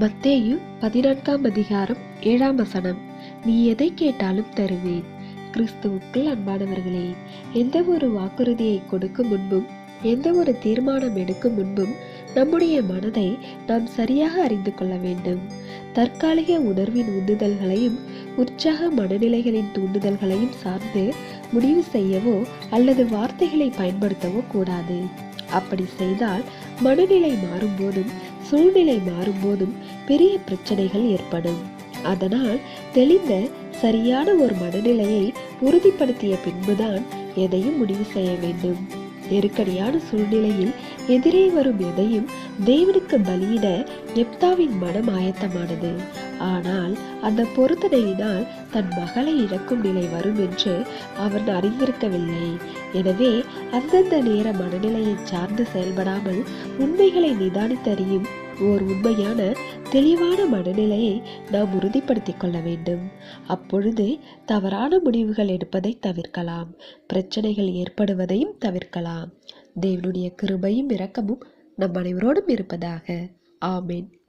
மத்தேயு பதினான்காம் அதிகாரம் ஏழாம் வசனம். நீ எதை கேட்டாலும் தருவேன். கிறிஸ்துவுக்குள் அன்பானவர்களே எந்த ஒரு வாக்குறுதியை கொடுக்கும் முன்பும் எந்த ஒரு தீர்மானம் எடுக்கும் முன்பும் நம்முடைய மனதை நாம் சரியாக அறிந்து கொள்ள வேண்டும். தற்காலிக உணர்வின் உந்துதல்களையும் உற்சாக மனநிலைகளின் தூண்டுதல்களையும் சார்ந்து முடிவு செய்யவோ அல்லது வார்த்தைகளை பயன்படுத்தவோ கூடாது. அப்படி செய்தால் மனநிலை மாறும்போதும் சூழ்நிலை மாறும்போதும் பெரிய பிரச்சனைகள் ஏற்படும். அதனால் தெளிந்த சரியான ஒரு மனநிலையை உறுதிப்படுத்திய பின்புதான் எதையும் முடிவு செய்ய வேண்டும். நெருக்கடியான சூழ்நிலையில் எதிரே வரும் எதையும் தேவனுக்கு பலியிட எப்தாவின் மனம் ஆயத்தமானது. ஆனால் அந்த பொருத்தனையினால் தன் மகளை இழக்கும் நிலை வரும் என்று அவன் அறிந்திருக்கவில்லை. எனவே அந்தந்த நேர மனநிலையை சார்ந்து செயல்படாமல் உண்மைகளை நிதானித்தறியும் ஓர் உண்மையான தெளிவான மனநிலையை நாம் உறுதிப்படுத்திக் கொள்ள வேண்டும். அப்பொழுது தவறான முடிவுகள் எடுப்பதை தவிர்க்கலாம் பிரச்சனைகள் ஏற்படுவதையும் தவிர்க்கலாம். தேவனுடைய கிருபையும் இரக்கமும் நம் அனைவரோடும் இருப்பதாக. ஆமேன்.